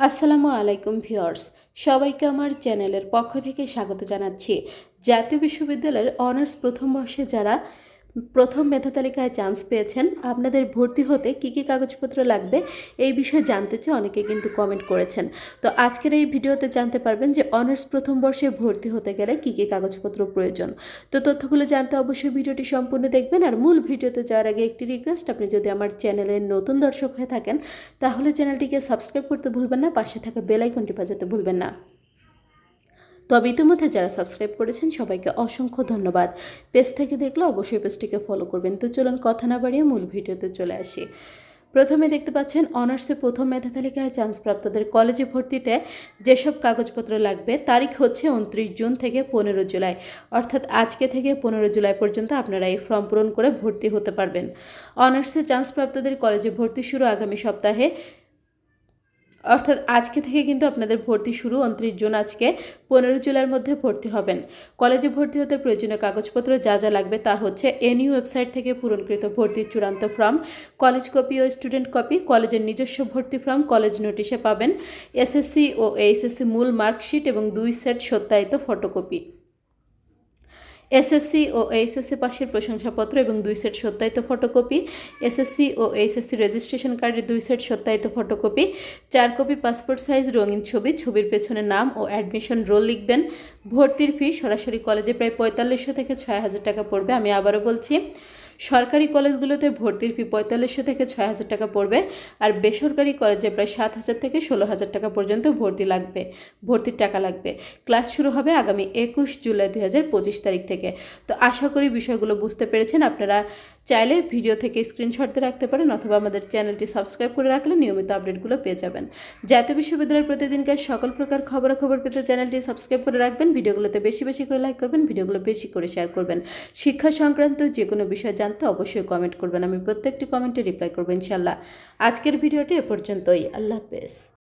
আসসালামু আলাইকুম ভিউয়ার্স, সবাইকে আমার চ্যানেলের পক্ষ থেকে স্বাগত জানাচ্ছি। জাতীয় বিশ্ববিদ্যালয়ের অনার্স প্রথম বর্ষে যারা প্রথম মেধা তালিকায় চান্স পেয়েছেন। আপনাদের ভর্তি হতে কী কী কাগজপত্র লাগবে এই বিষয়ে জানতে চেয়ে অনেকে কিন্তু কমেন্ট করেছেন। তো আজকের এই ভিডিওতে জানতে পারবেন যে অনার্স প্রথম বর্ষে ভর্তি হতে গেলে কী কী কাগজপত্র প্রয়োজন। তো তথ্যগুলো জানতে অবশ্যই ভিডিওটি সম্পূর্ণ দেখবেন আর মূল ভিডিওতে যাওয়ার আগে একটি রিকোয়েস্ট আপনি যদি আমার চ্যানেলের নতুন দর্শক হয়ে থাকেন, তাহলে চ্যানেলটিকে সাবস্ক্রাইব করতে ভুলবেন না, পাশে থাকা বেল আইকনটি বাজাতে ভুলবেন না। তবে ইতিমধ্যে যারা সাবস্ক্রাইব করেছেন, সবাইকে অসংখ্য ধন্যবাদ। পেজ থেকে দেখলে অবশ্যই পেজটিকে ফলো করবেন। তো চলুন কথা না বাড়িয়ে মূল ভিডিওতে চলে আসি। প্রথমে দেখতে পাচ্ছেন অনার্সে প্রথম মেধা তালিকায় চান্স প্রাপ্তদের কলেজে ভর্তিতে যেসব কাগজপত্র লাগবে, তারিখ হচ্ছে উনত্রিশ জুন থেকে পনেরো জুলাই। অর্থাৎ আজকে থেকে পনেরো জুলাই পর্যন্ত আপনারা এই ফর্ম পূরণ করে ভর্তি হতে পারবেন। অনার্সে চান্সপ্রাপ্তদের কলেজে ভর্তি শুরু আগামী সপ্তাহে অর্থাৎ আজকে থেকে কিন্তু আপনাদের ভর্তি শুরু, উনত্রিশ জুন আজকে। পনেরো জুলাইয়ের মধ্যে ভর্তি হবেন। কলেজে ভর্তি হতে প্রয়োজনীয় কাগজপত্র যা যা লাগবে তা হচ্ছে এনইউ ওয়েবসাইট থেকে পূরণকৃত ভর্তির চূড়ান্ত ফর্ম, কলেজ কপি ও স্টুডেন্ট কপি, কলেজের নিজস্ব ভর্তি ফর্ম, কলেজ নোটিশে পাবেন, এসএসসি ও এইচএসসি মূল মার্কশিট এবং দুই সেট সত্যায়িত ফটোকপি। এসএসসি ও এইচএসসি পাশের প্রশংসাপত্র এবং দুই সেট সত্যায়িত ফটোকপি। এসএসসি ও এইচএসসি রেজিস্ট্রেশন কার্ডের দুই সেট সত্যায়িত ফটোকপি। চার কপি পাসপোর্ট সাইজ রঙিন ছবি, ছবির পেছনে নাম ও অ্যাডমিশন রোল লিখবেন। ভর্তির ফি সরাসরি কলেজে প্রায় পঁয়তাল্লিশশো থেকে ছয় হাজার টাকা পড়বে, আমি আবারও বলছি। সরকারি কলেজগুলোতে ভর্তির ফি পঁয়তাল্লিশশো থেকে ছয় হাজার টাকা পড়বে আর বেসরকারি কলেজে প্রায় সাত হাজার থেকে ষোলো হাজার টাকা পর্যন্ত ভর্তি লাগবে, ভর্তির টাকা লাগবে। ক্লাস শুরু হবে আগামী একুশ জুলাই দুই হাজার পঁচিশ তারিখ থেকে। তো আশা করি বিষয়গুলো বুঝতে পেরেছেন। আপনারা চাইলে ভিডিও থেকে স্ক্রিনশট দিয়ে রাখতে পারেন অথবা আমাদের চ্যানেলটি সাবস্ক্রাইব করে রাখলে নিয়মিত আপডেটগুলো পেয়ে যাবেন। জাতীয় বিশ্ববিদ্যালয়ের প্রতিদিনকার সকল প্রকার খবরাখবর পেতে চ্যানেলটি সাবস্ক্রাইব করে রাখবেন। ভিডিওগুলোতে বেশি বেশি করে লাইক করবেন, ভিডিওগুলো বেশি করে শেয়ার করবেন। শিক্ষা সংক্রান্ত যে কোনো বিষয় জানতে অবশ্যই কমেন্ট করবেন। আমি প্রত্যেকটি কমেন্টে রিপ্লাই করব ইনশাল্লাহ আজকের ভিডিওটি এ পর্যন্তই। আল্লাহ হাফেজ।